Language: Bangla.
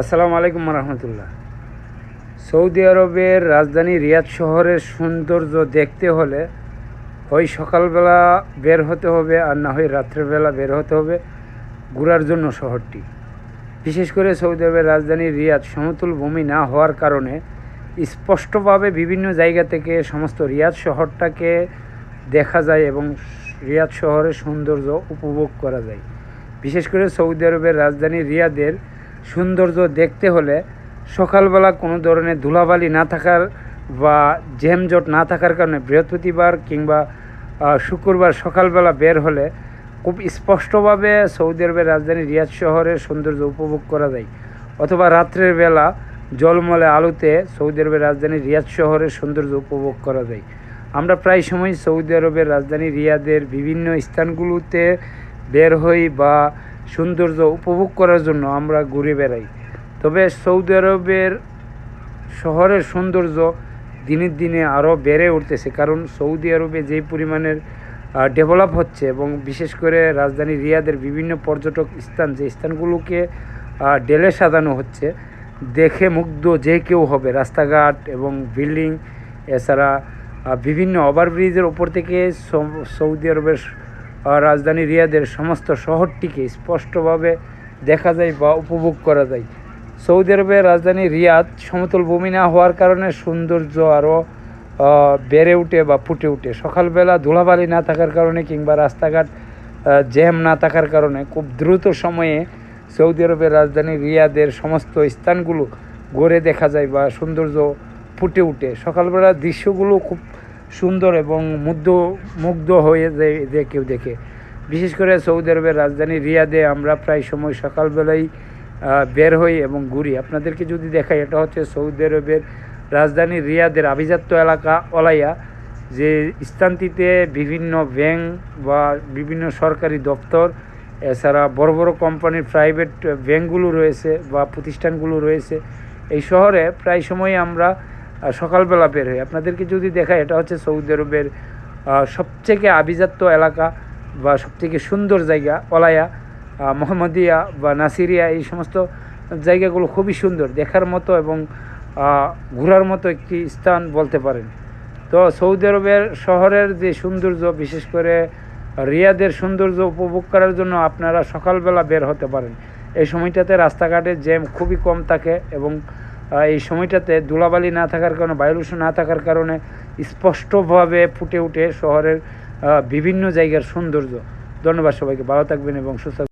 আসসালামু আলাইকুম রহমতুল্লাহ সৌদি আরবের রাজধানী রিয়াদ শহরের সৌন্দর্য দেখতে হলে হয় সকালবেলা বের হতে হবে আর না হয় রাত্রেবেলা বের হতে হবে ঘোরার জন্য শহরটি। বিশেষ করে সৌদি আরবের রাজধানী রিয়াদ সমতুল ভূমি না হওয়ার কারণে স্পষ্টভাবে বিভিন্ন জায়গা থেকে সমস্ত রিয়াদ শহরটাকে দেখা যায় এবং রিয়াদ শহরের সৌন্দর্য উপভোগ করা যায়। বিশেষ করে সৌদি আরবের রাজধানী রিয়াদের সৌন্দর্য দেখতে হলে সকালবেলা কোনো ধরনের ধুলাবালি না থাকার বা জ্যামজট না থাকার কারণে বৃহস্পতিবার কিংবা শুক্রবার সকালবেলা বের হলে খুব স্পষ্টভাবে সৌদি আরবের রাজধানী রিয়াদ শহরের সৌন্দর্য উপভোগ করা যায়। অথবা রাত্রের বেলা জলমলে আলোতে সৌদি আরবের রাজধানী রিয়াদ শহরের সৌন্দর্য উপভোগ করা যায়। আমরা প্রায় সময় সৌদি আরবের রাজধানী রিয়াদের বিভিন্ন স্থানগুলোতে বের হই বা সৌন্দর্য উপভোগ করার জন্য আমরা ঘুরে বেড়াই। তবে সৌদি আরবের শহরের সৌন্দর্য দিনের দিনে আরও বেড়ে উঠতেছে, কারণ সৌদি আরবে যেই পরিমাণের ডেভেলপ হচ্ছে এবং বিশেষ করে রাজধানী রিয়াদের বিভিন্ন পর্যটক স্থান, যে স্থানগুলোকে ডেলে সাজানো হচ্ছে, দেখে মুগ্ধ যে কেউ হবে। রাস্তাঘাট এবং বিল্ডিং, এছাড়া বিভিন্ন ওভারব্রিজের ওপর থেকে সৌদি আরবের রাজধানী রিয়াদের সমস্ত শহরটিকে স্পষ্টভাবে দেখা যায় বা উপভোগ করা যায়। সৌদি আরবের রাজধানী রিয়াদ সমতল ভূমি না হওয়ার কারণে সৌন্দর্য আরও বেড়ে উঠে বা ফুটে উঠে। সকালবেলা ধুলাবালি না থাকার কারণে কিংবা রাস্তাঘাট জ্যাম না থাকার কারণে খুব দ্রুত সময়ে সৌদি আরবের রাজধানী রিয়াদের সমস্ত স্থানগুলো ঘুরে দেখা যায় বা সৌন্দর্য ফুটে উঠে। সকালবেলার দৃশ্যগুলো খুব সুন্দর এবং মুগ্ধ মুগ্ধ হয়ে যায় যে কেউ দেখে। বিশেষ করে সৌদি আরবের রাজধানী রিয়াদে আমরা প্রায় সময় সকালবেলায় বের হই এবং ঘুরি। আপনাদেরকে যদি দেখাই, এটা হচ্ছে সৌদি আরবের রাজধানী রিয়াদের আভিজাত্য এলাকা অলাইয়া, যে স্থানটিতে বিভিন্ন ব্যাংক বা বিভিন্ন সরকারি দপ্তর, এছাড়া বড় বড় কোম্পানির প্রাইভেট ব্যাংকগুলো রয়েছে বা প্রতিষ্ঠানগুলো রয়েছে। এই শহরে প্রায় সময় আমরা সকালবেলা বের হয় আপনাদেরকে যদি দেখায় এটা হচ্ছে সৌদি আরবের সবথেকে আভিজাত্য এলাকা বা সবথেকে সুন্দর জায়গা অলায়া মোহাম্মদিয়া বা নাসিরিয়া, এই সমস্ত জায়গাগুলো খুবই সুন্দর। দেখার মতো এবং ঘোরার মতো একটি স্থান বলতে পারেন। তো সৌদি আরবের শহরের যে সৌন্দর্য, বিশেষ করে রিয়াদের সৌন্দর্য উপভোগ করার জন্য আপনারা সকালবেলা বের হতে পারেন। এই সময়টাতে রাস্তাঘাটে জ্যাম খুবই কম থাকে এবং এই সময়টাতে ধুলাবালি না থাকার কারণে, বায়ুদূষণ না থাকার কারণে স্পষ্টভাবে ফুটে উঠে শহরের বিভিন্ন জায়গার সৌন্দর্য। ধন্যবাদ সবাইকে, ভালো থাকবেন এবং সুস্থ